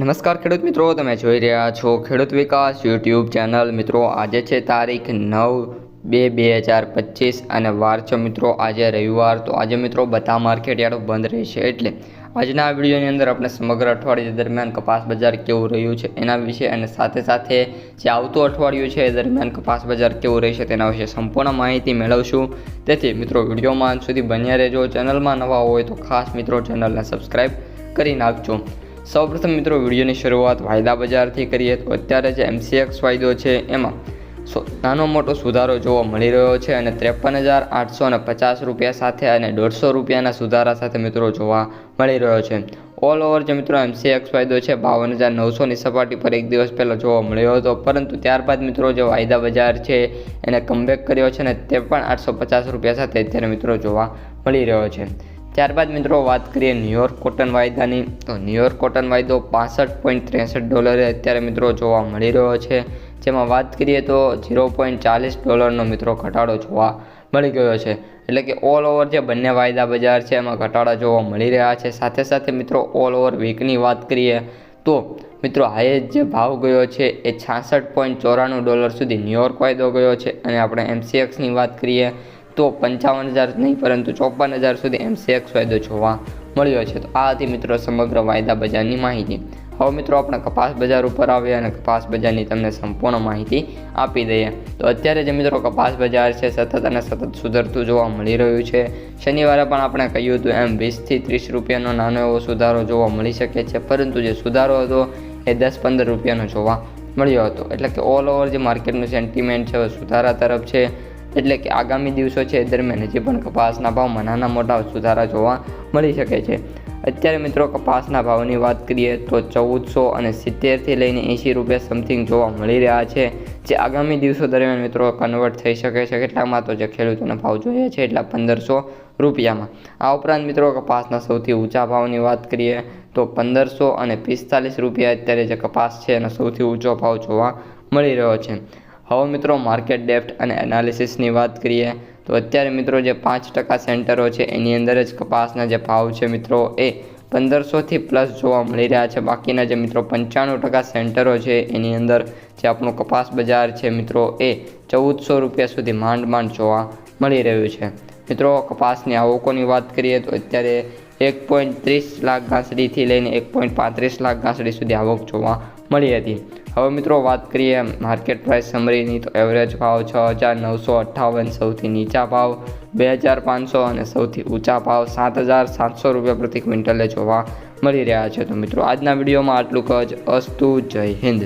નમસ્કાર ખેડૂત મિત્રો, તમે જોઈ રહ્યા છો ખેડૂત વિકાસ યુટ્યુબ ચેનલ. મિત્રો, આજે છે તારીખ નવ બે બે હજાર પચીસ અને વાર છે મિત્રો આજે રવિવાર. તો આજે મિત્રો બધા માર્કેટયાર્ડો બંધ રહેશે એટલે આજના વિડીયોની અંદર આપણે સમગ્ર અઠવાડિયા દરમિયાન કપાસ બજાર કેવું રહ્યું છે એના વિશે અને સાથે સાથે જે આવતું અઠવાડિયું છે એ દરમિયાન કપાસ બજાર કેવું રહેશે તેના વિશે સંપૂર્ણ માહિતી મેળવશું. તેથી મિત્રો, વિડીયોમાં સુધી બન્યા રહેજો. ચેનલમાં નવા હોય તો ખાસ મિત્રો ચેનલને સબસ્ક્રાઈબ કરી નાખજો. સૌપ્રથમ મિત્રો, વિડીયોની શરૂઆત વાયદા બજારથી કરીએ. તો અત્યારે જે એમસીએક્સ વાયદો છે, એમાં નાનો મોટો સુધારો જોવા મળી રહ્યો છે અને ત્રેપન હજાર આઠસો અને પચાસ રૂપિયા સાથે અને દોઢસો રૂપિયાના સુધારા સાથે મિત્રો જોવા મળી રહ્યો છે. ઓલ ઓવર જે મિત્રો એમસીએક્સ વાયદો છે, બાવન હજાર નવસોની સપાટી પર એક દિવસ પહેલાં જોવા મળ્યો હતો. પરંતુ ત્યારબાદ મિત્રો જે વાયદા બજાર છે, એને કમબેક કર્યો છે અને તે પણ આઠસો પચાસ રૂપિયા સાથે અત્યારે મિત્રો જોવા મળી રહ્યો છે. ત્યારબાદ મિત્રો વાત કરીએ ન્યુયોર્ક કોટન વાયદાની. તો ન્યુયોર્ક કોટન વાયદો પાસઠ પોઈન્ટ ત્રેસઠ ડોલરે અત્યારે મિત્રો જોવા મળી રહ્યો છે. જેમાં વાત કરીએ તો ઝીરો પોઈન્ટ ચાલીસ ડોલરનો મિત્રો ઘટાડો જોવા મળી ગયો છે. એટલે કે ઓલ ઓવર જે બંને વાયદા બજાર છે, એમાં ઘટાડા જોવા મળી રહ્યા છે. સાથે સાથે મિત્રો ઓલ ઓવર વીકની વાત કરીએ તો મિત્રો હાઈએસ્ટ જે ભાવ ગયો છે એ છાસઠ પોઈન્ટ ચોરાણું ડોલર સુધી ન્યુયોર્ક વાયદો ગયો છે. અને આપણે એમસીએક્સની વાત કરીએ તો પંચાવન હજાર નહીં, પરંતુ ચોપન હજાર સુધી એમસીએક્સ વાયદો જોવા મળ્યો છે. તો આ હતી મિત્રો સમગ્ર વાયદા બજારની માહિતી. હવે મિત્રો આપણે કપાસ બજાર ઉપર આવીએ અને કપાસ બજારની તમને સંપૂર્ણ માહિતી આપી દઈએ. તો અત્યારે જે મિત્રો કપાસ બજાર છે, સતત અને સતત સુધરતું જોવા મળી રહ્યું છે. શનિવારે પણ આપણે કહ્યું હતું એમ વીસથી ત્રીસ રૂપિયાનો નાનો એવો સુધારો જોવા મળી શકે છે, પરંતુ જે સુધારો હતો એ દસ પંદર રૂપિયાનો જોવા મળ્યો હતો. એટલે કે ઓલ ઓવર જે માર્કેટનું સેન્ટિમેન્ટ છે સુધારા તરફ છે. એટલે કે આગામી દિવસો છે દરમિયાન હજી પણ કપાસના ભાવમાં નાના મોટા સુધારા જોવા મળી શકે છે. અત્યારે મિત્રો કપાસના ભાવની વાત કરીએ તો ચૌદસો અને સિત્તેરથી લઈને એંશી રૂપિયા સમથિંગ જોવા મળી રહ્યા છે. જે આગામી દિવસો દરમિયાન મિત્રો કન્વર્ટ થઈ શકે છે. કેટલામાં તો જે ખેડૂતોના ભાવ જોઈએ છે એટલા પંદરસો રૂપિયામાં. આ ઉપરાંત મિત્રો કપાસના સૌથી ઊંચા ભાવની વાત કરીએ તો પંદરસો અને પિસ્તાલીસ રૂપિયા અત્યારે જે કપાસ છે એનો સૌથી ઊંચો ભાવ જોવા મળી રહ્યો છે. હવે મિત્રો માર્કેટ ડેપ્ટ અને એનાલિસિસની વાત કરીએ, તો અત્યારે મિત્રો જે પાંચ ટકા સેન્ટરો છે, એની અંદર જ કપાસના જે ભાવ છે મિત્રો એ પંદરસોથી પ્લસ જોવા મળી રહ્યા છે. બાકીના જે મિત્રો પંચાણું ટકા સેન્ટરો છે, એની અંદર જે આપણું કપાસ બજાર છે મિત્રો એ ચૌદસો રૂપિયા સુધી માંડ માંડ જોવા મળી રહ્યું છે. મિત્રો કપાસની આવકોની વાત કરીએ, તો અત્યારે એક પોઈન્ટ ત્રીસ લાખ ઘાસડીથી લઈને એક પોઈન્ટ પાંત્રીસ લાખ ઘાસડી સુધી આવક જોવા મળી હતી. હવે મિત્રો વાત કરીએ માર્કેટ પ્રાઇસ સમરીની તો એવરેજ ભાવ છ હજાર નવસો અઠ્ઠાવન, સૌથી નીચા ભાવ બે હજાર પાંચસો અને સૌથી ઊંચા ભાવ સાત હજાર સાતસો રૂપિયા પ્રતિ ક્વિન્ટલે જોવા મળી રહ્યા છે. તો મિત્રો આજના વિડીયોમાં આટલું જ. અસ્તુ જય હિન્દ.